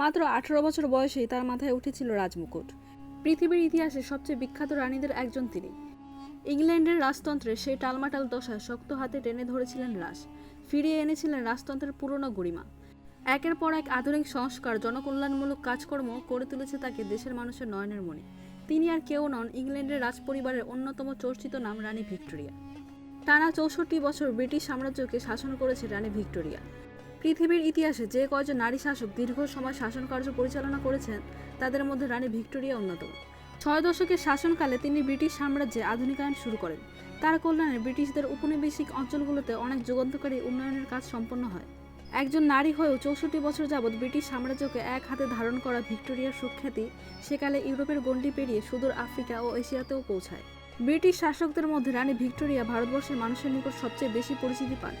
মাত্র আঠারো বছর বয়সেই তার মাথায় উঠেছিল রাজমুকুট। পৃথিবীর ইতিহাসে সবচেয়ে বিখ্যাত রানীদের একজন তিনি। ইংল্যান্ডের রাজতন্ত্রে সেই টালমাটাল দশা শক্ত হাতে টেনে ধরেছিলেন রাস, ফিরিয়ে এনেছিলেন রাজতন্ত্রের পুরনো গরিমা। একের পর এক আধুনিক সংস্কার, জনকল্যাণমূলক কাজকর্ম করে তুলেছে তাকে দেশের মানুষের নয়নের মনে তিনি আর কেউ নন ইংল্যান্ডের রাজপরিবারের অন্যতম চর্চিত নাম রানী ভিক্টোরিয়া। টানা চৌষট্টি বছর ব্রিটিশ সাম্রাজ্যকে শাসন করেছে রানী ভিক্টোরিয়া। পৃথিবীর ইতিহাসে যে কয়জন নারী শাসক দীর্ঘ সময় শাসন কার্য পরিচালনা করেছেন, তাদের মধ্যে রানী ভিক্টোরিয়া অন্যতম। ছয় দশকের শাসনকালে তিনি ব্রিটিশ সাম্রাজ্যে আধুনিকায়ন শুরু করেন। তার কল্যাণে ব্রিটিশদের উপনিবেশিক অঞ্চলগুলোতে অনেক যুগান্তকারী উন্নয়নের কাজ সম্পন্ন হয়। একজন নারী হয়েও চৌষট্টি বছর যাবৎ ব্রিটিশ সাম্রাজ্যকে এক হাতে ধারণ করা ভিক্টোরিয়ার সুখ্যাতি সেকালে ইউরোপের গণ্ডি পেরিয়ে সুদূর আফ্রিকা ও এশিয়াতেও পৌঁছায়। ব্রিটিশ শাসকদের মধ্যে রানী ভিক্টোরিয়া ভারতবর্ষের মানুষের নিকট সবচেয়ে বেশি পরিচিতি পান।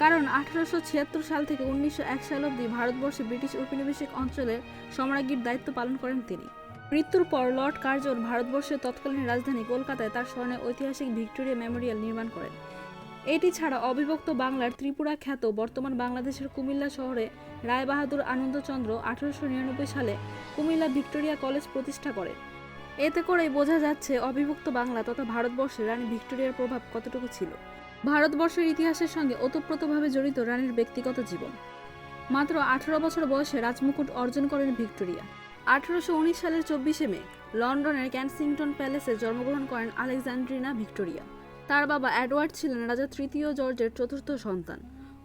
কারণ আঠারোশো ছিয়াত্তর সাল থেকে উনিশশো এক সাল অবধি ভারতবর্ষে ব্রিটিশ উপনিবেশিক অঞ্চলের সম্রাজ্ঞীর দায়িত্ব পালন করেন তিনি। মৃত্যুর পর লর্ড কার্জন ভারতবর্ষের তৎকালীন রাজধানী কলকাতায় তার স্মরণে ঐতিহাসিক ভিক্টোরিয়া মেমোরিয়াল নির্মাণ করেন। এটি ছাড়া অবিভক্ত বাংলার ত্রিপুরা খ্যাত বর্তমান বাংলাদেশের কুমিল্লা শহরে রায়বাহাদুর আনন্দচন্দ্র আঠারোশো নিরানব্বই সালে কুমিল্লা ভিক্টোরিয়া কলেজ প্রতিষ্ঠা করেন। এতে করেই বোঝা যাচ্ছে অবিভক্ত বাংলা তথা ভারতবর্ষে রানী ভিক্টোরিয়ার প্রভাব কতটুকু ছিল। ভারতবর্ষের ইতিহাসের সঙ্গে ওতপ্রোতভাবে জড়িত রানীর ব্যক্তিগত জীবন। মাত্র আঠারো বছর বয়সে রাজমুকুট অর্জন করেন ভিক্টোরিয়া। আঠারোশো উনিশ সালের চব্বিশে মে, লন্ডনের ক্যানসিংটন প্যালেসে জন্মগ্রহণ করেন আলেকজান্ড্রিনা ভিক্টোরিয়া। তার বাবা অ্যাডওয়ার্ড ছিলেন রাজা তৃতীয় জর্জের চতুর্থ সন্তান।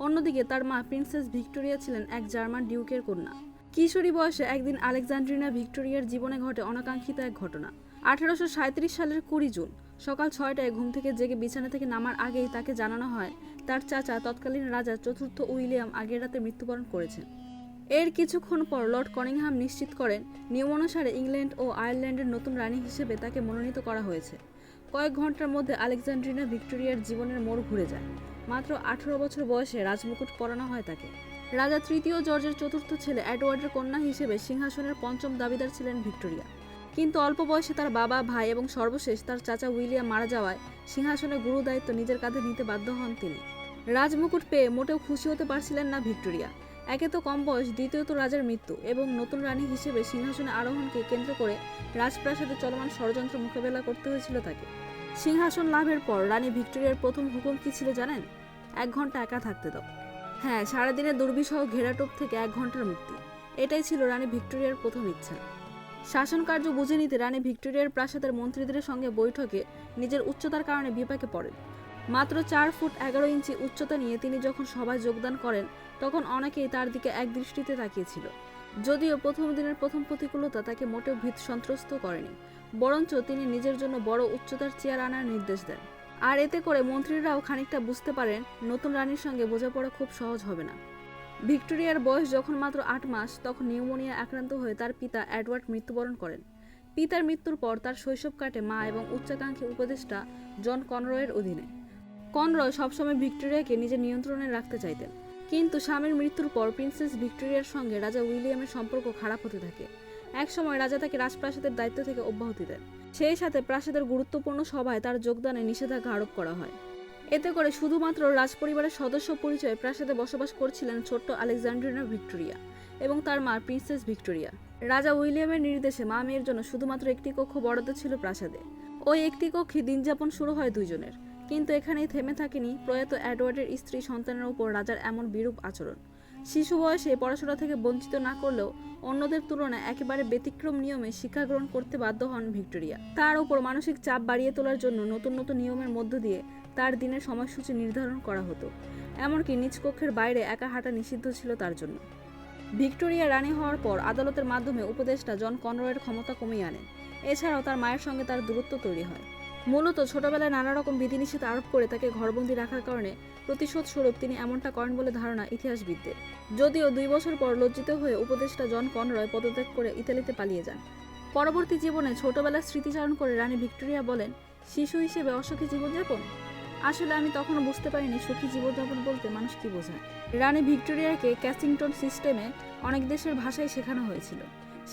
অন্যদিকে তার মা প্রিন্সেস ভিক্টোরিয়া ছিলেন এক জার্মান ডিউকের কন্যা। কিশোরী বয়সে একদিন আলেকজান্ড্রিনা ভিক্টোরিয়ার জীবনে ঘটে অনাকাঙ্ক্ষিত এক ঘটনা। আঠারোশো সালের কুড়ি জুন সকাল ছয়টায় ঘুম থেকে জেগে বিছানা থেকে নামার আগেই তাকে জানানো হয়, তার চাচা তৎকালীন রাজা চতুর্থ উইলিয়াম আগের রাতে মৃত্যুবরণ করেছেন। এর কিছুক্ষণ পর লর্ড কনিংহাম নিশ্চিত করেন, নিয়ম অনুসারে ইংল্যান্ড ও আয়ারল্যান্ডের নতুন রানী হিসেবে তাকে মনোনীত করা হয়েছে। কয়েক ঘণ্টার মধ্যে আলেকজান্ড্রিনা ভিক্টোরিয়ার জীবনের মোড় ঘুরে যায়। মাত্র আঠারো বছর বয়সে রাজমুকুট পরানো হয় তাকে। রাজা তৃতীয় জর্জের চতুর্থ ছেলে অ্যাডওয়ার্ডের কন্যা হিসেবে সিংহাসনের পঞ্চম দাবিদার ছিলেন ভিক্টোরিয়া। কিন্তু অল্প বয়সে তার বাবা, ভাই এবং সর্বশেষ তার চাচা উইলিয়াম মারা যাওয়ায় সিংহাসনের গুরু দায়িত্ব নিজের কাঁধে নিতে বাধ্য হন তিনি। রাজমুকুট পেয়ে মোটেও খুশি হতে পারছিলেন না ভিক্টোরিয়া। একে তো কম বয়স দ্বিতীয়ত রাজার মৃত্যু এবং নতুন রানী হিসেবে সিংহাসনে আরোহণকে কেন্দ্র করে রাজপ্রাসাদে চলমান ষড়যন্ত্র মোকাবেলা করতে হয়েছিল তাকে। সিংহাসন লাভের পর রানী ভিক্টোরিয়ার প্রথম হুকুম কি ছিল জানেন? এক ঘণ্টা একা থাকতে দাও। হ্যাঁ সারাদিনের দুর্বিসহ ঘেরাটোপ থেকে এক ঘণ্টার মুক্তি। এটাই ছিল রানী ভিক্টোরিয়ার প্রথম ইচ্ছা। শাসন কার্য বুঝে নিতে রানী ভিক্টোরিয়ার প্রাসাদের মন্ত্রীদের সঙ্গে বৈঠকে নিজের উচ্চতার কারণে বিপাকে পড়েন। মাত্র চার ফুট এগারো ইঞ্চি উচ্চতা নিয়ে তিনি যখন সভায় যোগদান করেন, তখন অনেকেই তার দিকে এক দৃষ্টিতে তাকিয়েছিল। যদিও প্রথম দিনের প্রথম প্রতিকূলতা তাকে মোটেও ভীত সন্ত্রস্ত করেনি, বরঞ্চ তিনি নিজের জন্য বড় উচ্চতার চেয়ার আনার নির্দেশ দেন। আর এতে করে মন্ত্রীরাও খানিকটা বুঝতে পারেন, নতুন রানীর সঙ্গে বোঝাপড়া খুব সহজ হবে না। ভিক্টোরিয়ার বয়স যখন মাত্র আট মাস, তখন নিউমোনিয়া আক্রান্ত হয়ে তার পিতা অ্যাডওয়ার্ড মৃত্যুবরণ করেন। পিতার মৃত্যুর পর তার শৈশব কাটে মা এবং উচ্চাকাঙ্ক্ষী উপদেষ্টা জন কনরয়ের অধীনে। কনরয় সবসময় ভিক্টোরিয়াকে নিজের নিয়ন্ত্রণে রাখতে চাইতেন। কিন্তু স্বামীর মৃত্যুর পর প্রিন্সেস ভিক্টোরিয়ার সঙ্গে রাজা উইলিয়ামের সম্পর্ক খারাপ হতে থাকে। একসময় রাজা তাকে রাজপ্রাসাদের দায়িত্ব থেকে অব্যাহতি দেন। সেই সাথে প্রাসাদের গুরুত্বপূর্ণ সভায় তার যোগদানে নিষেধাজ্ঞা আরোপ করা হয়। এতে করে শুধুমাত্র রাজপরিবারের সদস্য পরিচয়ে প্রাসাদে বসবাস করছিলেন ছোট্ট আলেকজান্ড্রিনা ভিক্টোরিয়া এবং তার মা প্রিন্সেস ভিক্টোরিয়া। রাজা উইলিয়ামের নির্দেশে মা মেয়ের জন্য শুধুমাত্র একটি কক্ষ বরাদ্দ ছিল প্রাসাদে। ওই একটি কক্ষে দিনযাপন শুরু হয় দুইজনের। কিন্তু এখানেই থেমে থাকেনি প্রয়াত অ্যাডওয়ার্ডের স্ত্রী সন্তানের উপর রাজার এমন বিরূপ আচরণ। শিশু বয়সে পড়াশোনা থেকে বঞ্চিত না করলেও অন্যদের তুলনায় একেবারে ব্যতিক্রম নিয়মে শিক্ষা গ্রহণ করতে বাধ্য হন ভিক্টোরিয়া। তার উপর মানসিক চাপ বাড়িয়ে তোলার জন্য নতুন নতুন নিয়মের মধ্য দিয়ে তার দিনের সময়সূচি নির্ধারণ করা হতো। এমনকি নিজ কক্ষের বাইরে একা হাঁটা নিষিদ্ধ ছিল তার জন্য। ভিক্টোরিয়া রানী হওয়ার পর আদালতের মাধ্যমে উপদেষ্টা জন কনরয়ের ক্ষমতা কমিয়ে আনেন। এছাড়াও তার মায়ের সঙ্গে তার দূরত্ব তৈরি হয়। মূলত ছোটবেলায় নানা রকম বিধিনিষেধ আরোপ করে তাকে ঘরবন্দি রাখার কারণে প্রতিশোধ স্বরূপ তিনি এমনটা করেন বলে ধারণা ইতিহাসবিদদের। যদিও দুই বছর পর লজ্জিত হয়ে উপদেষ্টা জন কনরয় পদত্যাগ করে ইতালিতে পালিয়ে যান। পরবর্তী জীবনে ছোটবেলার স্মৃতিচারণ করে রানী ভিক্টোরিয়া বলেন, শিশু হিসেবে অসুখী জীবনযাপন? আসলে আমি তখনও বুঝতে পারিনি সুখী জীবনযাপন বলতে মানুষ কি বোঝায়। রানী ভিক্টোরিয়াকে ক্যাসিংটন সিস্টেমে অনেক দেশের ভাষাই শেখানো হয়েছিল।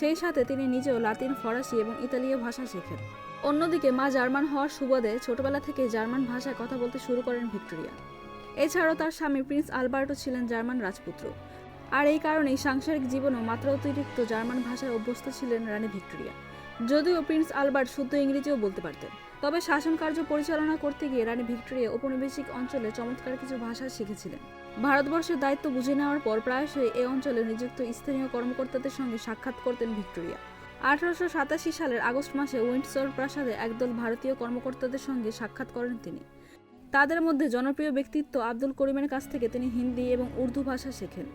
সেই সাথে তিনি নিজেও লাতিন, ফরাসি এবং ইতালীয় ভাষা শেখেন। অন্যদিকে মা জার্মান হওয়ার সুবাদে ছোটবেলা থেকে জার্মান ভাষায় কথা বলতে শুরু করেন ভিক্টোরিয়া। এছাড়াও তার স্বামী প্রিন্স আলবার্টো ছিলেন জার্মান রাজপুত্র। আর এই কারণেই সাংসারিক জীবনেও মাত্রা অতিরিক্ত জার্মান ভাষায় অভ্যস্ত ছিলেন রানী ভিক্টোরিয়া। যদিও প্রিন্স আলবার্ট শুদ্ধ ইংরেজিও বলতে পারতেন। তবে শাসন কার্য পরিচালনা করতে গিয়ে রানী ভিক্টোরিয়া ঔপনিবেশিক অঞ্চলে চমৎকার কিছু ভাষা শিখেছিলেন। ভারতবর্ষের দায়িত্ব বুঝে নেওয়ার পর প্রায়শই এই অঞ্চলে নিযুক্ত স্থানীয় কর্মকর্তাদের সঙ্গে সাক্ষাৎ করতেন ভিক্টোরিয়া। আঠারোশো সাতাশি সালের আগস্ট মাসে উইন্ডসর প্রাসাদে একদল ভারতীয় কর্মকর্তাদের সঙ্গে সাক্ষাৎ করেন তিনি। তাদের মধ্যে জনপ্রিয় ব্যক্তিত্ব আব্দুল করিমের কাছ থেকে তিনি হিন্দি এবং উর্দু ভাষা শেখেন।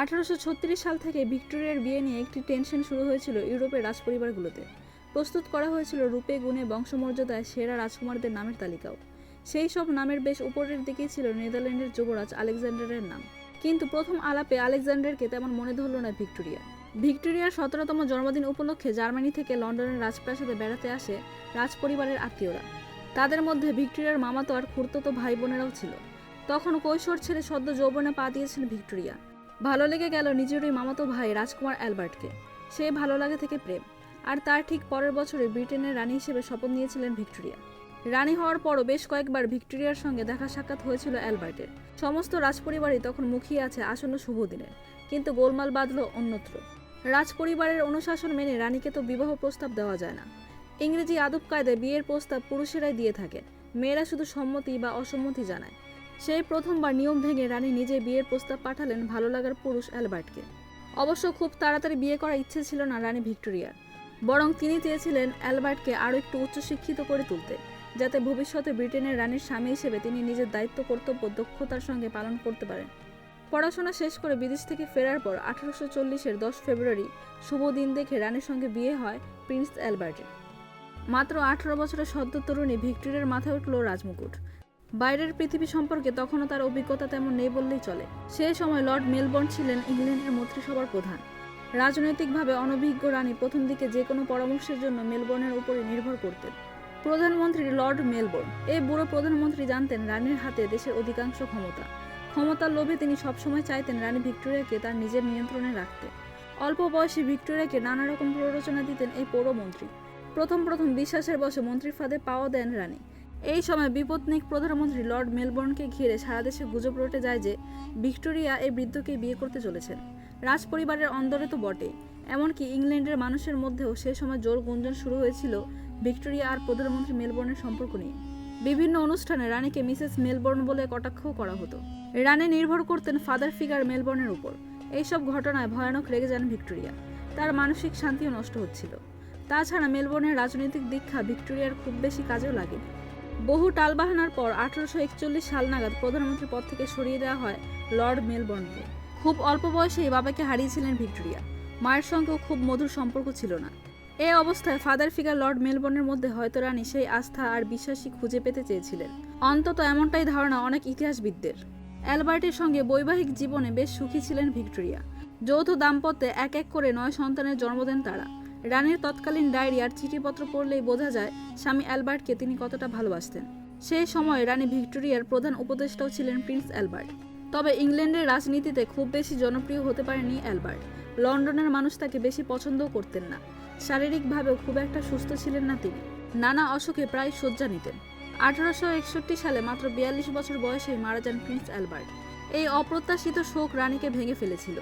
আঠারোশো ছত্রিশ সাল থেকে ভিক্টোরিয়ার বিয়ে নিয়ে একটি টেনশন শুরু হয়েছিল ইউরোপের রাজপরিবারগুলোতে। প্রস্তুত করা হয়েছিল রূপে গুণে বংশমর্যাদায় সেরা রাজকুমারদের নামের তালিকাও। সেই সব নামের বেশ উপরের দিকেই ছিল নেদারল্যান্ডের যুবরাজ আলেকজান্ডারের নাম। কিন্তু প্রথম আলাপে আলেকজান্ডারকে তেমন মনে ধরল না ভিক্টোরিয়া। ভিক্টোরিয়ার সতেরোতম জন্মদিন উপলক্ষে জার্মানি থেকে লন্ডনের রাজপ্রাসাদে বেড়াতে আসে রাজপরিবারের আত্মীয়রা। তাদের মধ্যে ভিক্টোরিয়ার মামাতো আর খুড়তো ভাই বোনেরাও ছিল। তখন কৈশোর ছেড়ে সদ্য যৌবনে পা দিয়েছেন ভিক্টোরিয়া। ভালো লেগে গেল নিজেরই মামাতো ভাই রাজকুমার অ্যালবার্টকে। সে ভালো লাগে থেকে প্রেম। আর তার ঠিক পরের বছরে ব্রিটেনের রানী হিসেবে শপথ নিয়েছিলেন ভিক্টোরিয়া। রানী হওয়ার পরও বেশ কয়েকবার ভিক্টোরিয়ার সঙ্গে দেখা সাক্ষাৎ হয়েছিল অ্যালবার্টের। সমস্ত রাজপরিবারই তখন মুখিয়ে আছে আসন্ন শুভ দিনের কিন্তু গোলমাল বাঁধল অন্যত্র। রাজপরিবারের অনুশাসন মেনে রানীকে তো বিবাহ প্রস্তাব দেওয়া যায় না। ইংরেজি আদব কায়দায় বিয়ের প্রস্তাব পুরুষেরাই দিয়ে থাকে মেয়েরা শুধু সম্মতি বা অসম্মতি জানায়। সেই প্রথমবার নিয়ম ভেঙে রানী নিজে বিয়ের প্রস্তাব পাঠালেন ভালো লাগার পুরুষ অ্যালবার্টকে। অবশ্য খুব তাড়াতাড়ি বিয়ে করার ইচ্ছে ছিল না রানী ভিক্টোরিয়ার। বরং তিনি চেয়েছিলেন অ্যালবার্টকে আরও একটু উচ্চশিক্ষিত করে তুলতে, যাতে ভবিষ্যতে ব্রিটেনের রানীর স্বামী হিসেবে তিনি নিজের দায়িত্ব, কর্তব্য, দক্ষতার সঙ্গে পালন করতে পারেন। পড়াশোনা শেষ করে বিদেশ থেকে ফেরার পর আঠারোশো চল্লিশের দশ ফেব্রুয়ারি শুভ দিন দেখে রানীর সঙ্গে বিয়ে হয় প্রিন্স অ্যালবার্টের। মাত্র আঠারো বছরের সদ্য তরুণী ভিক্টোরিয়ার মাথায় উঠল রাজমুকুট। বাইরের পৃথিবী সম্পর্কে তখনও তার অভিজ্ঞতা তেমন নেই বললেই চলে। সেই সময় লর্ড মেলবোর্ন ছিলেন ইংল্যান্ডের মন্ত্রিসভার প্রধান। রাজনৈতিকভাবে অনভিজ্ঞ রানী প্রথম দিকে যে কোনো পরামর্শের জন্য মেলবোর্নের উপরে নির্ভর করতেন। প্রধানমন্ত্রী লর্ড মেলবোর্ন। এই বুড়ো প্রধানমন্ত্রী জানতেন রানীর হাতে দেশের অধিকাংশ ক্ষমতা। ক্ষমতার লোভে তিনি সবসময় চাইতেন রানী ভিক্টোরিয়াকে তার নিজের নিয়ন্ত্রণে রাখতে। অল্প বয়সী ভিক্টোরিয়াকে নানা রকম প্ররোচনা দিতেন এই পৌরমন্ত্রী প্রথম প্রথম বিশ্বাসের বসে মন্ত্রীর ফাঁদে পাওয়া দেন রানী। এই সময় বিপত্নিক প্রধানমন্ত্রী লর্ড মেলবোর্নকে ঘিরে সারা দেশে গুজব রটে যায় যে ভিক্টোরিয়া এই বৃদ্ধকে বিয়ে করতে চলেছেন। রাজপরিবারের অন্দরে তো বটে এমনকি ইংল্যান্ডের মানুষের মধ্যেও সে সময় জোর গুঞ্জন শুরু হয়েছিল ভিক্টোরিয়া আর প্রধানমন্ত্রী মেলবোর্নের সম্পর্ক নিয়ে। বিভিন্ন অনুষ্ঠানে রানীকে মিসেস মেলবোর্ন বলে কটাক্ষও করা হতো। রানী নির্ভর করতেন ফাদার ফিগার মেলবোর্নের উপর। এইসব ঘটনায় ভয়ানক রেগে যান ভিক্টোরিয়া। তার মানসিক শান্তিও নষ্ট হচ্ছিল। তাছাড়া মেলবোর্নের রাজনৈতিক দীক্ষা ভিক্টোরিয়ার খুব বেশি কাজেও লাগেনি। বহু টালবাহানার পর আঠারোশো একচল্লিশ সাল নাগাদ প্রধানমন্ত্রী পদ থেকে সরিয়ে দেওয়া হয় লর্ড মেলবোর্নকে। খুব অল্প বয়সেই বাবাকে হারিয়েছিলেন ভিক্টোরিয়া। মায়ের সঙ্গেও খুব মধুর সম্পর্ক ছিল না। এই অবস্থায় ফাদার ফিগার লর্ড মেলবোর্নের মধ্যে হয়তো রানী সেই আস্থা আর বিশ্বাসই খুঁজে পেতে চেয়েছিলেন। অন্তত এমনটাই ধারণা অনেক ইতিহাসবিদদের। অ্যালবার্টের সঙ্গে বৈবাহিক জীবনে বেশ সুখী ছিলেন ভিক্টোরিয়া। যৌথ দাম্পত্যে এক এক করে নয় সন্তানের জন্ম দেন তারা। রানীর তৎকালীন ডায়েরি আর চিঠিপত্র পড়লেই বোঝা যায়, স্বামী অ্যালবার্টকে তিনি কতটা ভালোবাসতেন। সেই সময় রানী ভিক্টোরিয়ার প্রধান উপদেষ্টাও ছিলেন প্রিন্স অ্যালবার্ট। তবে ইংল্যান্ডের রাজনীতিতে খুব বেশি জনপ্রিয় হতে পারেনি অ্যালবার্ট। লন্ডনের মানুষ তাকে বেশি পছন্দও করতেন না। শারীরিকভাবেও খুব একটা সুস্থ ছিলেন না তিনি। নানা অসুখে প্রায় শয্যা নিতেন। আঠারোশো একষট্টি সালে মাত্র বিয়াল্লিশ বছর বয়সে মারা যান প্রিন্স অ্যালবার্ট। এই অপ্রত্যাশিত শোক রানীকে ভেঙে ফেলেছিল।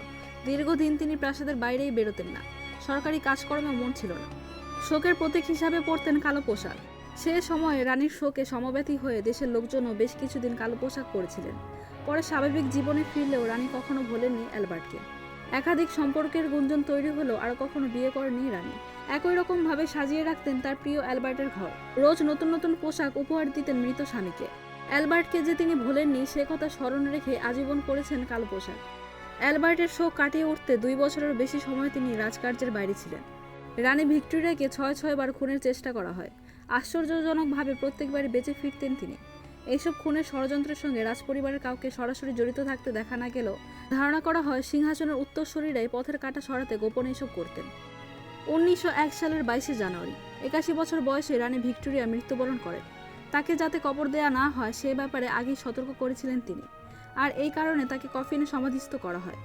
দীর্ঘদিন তিনি প্রাসাদের বাইরেই বেরোতেন না। সরকারি কাজকর্মে মন ছিল না। শোকের প্রতীক হিসাবে পরতেন কালো পোশাক। সে সময়ে রানীর শোকে সমব্যথী হয়ে দেশের লোকজনও বেশ কিছুদিন কালো পোশাক পরেছিলেন। পরে স্বাভাবিক জীবনে ফিরলেও রানী কখনো ভোলেননি অ্যালবার্টকে। একাধিক সম্পর্কের গুঞ্জন তৈরি হলেও আর কখনো বিয়ে করেনি রানী। একই রকম ভাবে সাজিয়ে রাখতেন তার প্রিয় অ্যালবার্টের ঘর। রোজ নতুন নতুন পোশাক উপহার দিতেন মৃত স্বামীকে। অ্যালবার্টকে যে তিনি ভোলেননি, সে কথা স্মরণ রেখে আজীবন করেছেন কালো পোশাক। অ্যালবার্টের শোক কাটিয়ে উঠতে দুই বছরের বেশি সময় তিনি রাজকার্যের বাইরে ছিলেন। রানী ভিক্টোরিয়াকে ছয় ছয়বার খুনের চেষ্টা করা হয়। আশ্চর্যজনকভাবে প্রত্যেকবারই বেঁচে ফিরতেন তিনি। এইসব খুনের ষড়যন্ত্রের সঙ্গে রাজপরিবারের কাউকে সরাসরি জড়িত থাকতে দেখা না গেলেও ধারণা করা হয় সিংহাসনের উত্তর উত্তরসূরিরাই পথের কাটা সরাতে গোপনে এসব করতেন। উনিশশো এক সালের বাইশে জানুয়ারি, একাশি বছর বয়সে রানী ভিক্টোরিয়া মৃত্যুবরণ করেন। তাকে যাতে কবর দেয়া না হয়, সে ব্যাপারে আগেই সতর্ক করেছিলেন তিনি। আর এই কারণে তাকে কফিনে সমাধিস্থ করা হয়।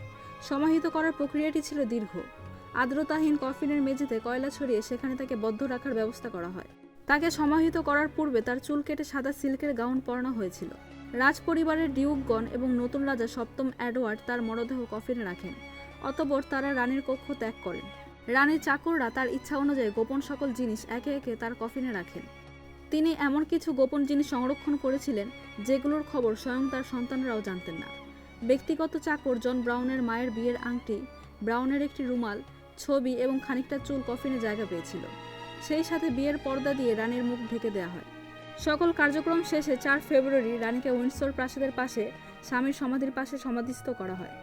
সমাহিত করার প্রক্রিয়াটি ছিল দীর্ঘ। আর্দ্রতাহীন কফিনের মেঝেতে কয়লা ছড়িয়ে সেখানে তাকে বদ্ধ রাখার ব্যবস্থা করা হয়। তাকে সমাহিত করার পূর্বে তার চুল কেটে সাদা সিল্কের গাউন পরানো হয়েছিল। রাজ পরিবারের ডিউকগণ এবং নতুন রাজা সপ্তম অ্যাডওয়ার্ড তার মরদেহ কফিনে রাখেন, অতঃপর তারা রানীর কক্ষ ত্যাগ করেন। রানীর চাকররা তার ইচ্ছা অনুযায়ী গোপন সকল জিনিস একে একে তার কফিনে রাখেন। তিনি এমন কিছু গোপন জিনিস সংরক্ষণ করেছিলেন, যেগুলোর খবর স্বয়ং তার সন্তানরাও জানতেন না। ব্যক্তিগত চাকর জন ব্রাউনের মায়ের বিয়ের আংটি, ব্রাউনের একটি রুমাল, ছবি এবং খানিকটা চুল কফিনে জায়গা পেয়েছিল। সেই সাথে বিয়ের পর্দা দিয়ে রানীর মুখ ঢেকে দেওয়া হয়। সকল কার্যক্রম শেষে চার ফেব্রুয়ারি রানীকে উইন্ডসর প্রাসাদের পাশে স্বামীর সমাধির পাশে সমাধিস্থ করা হয়।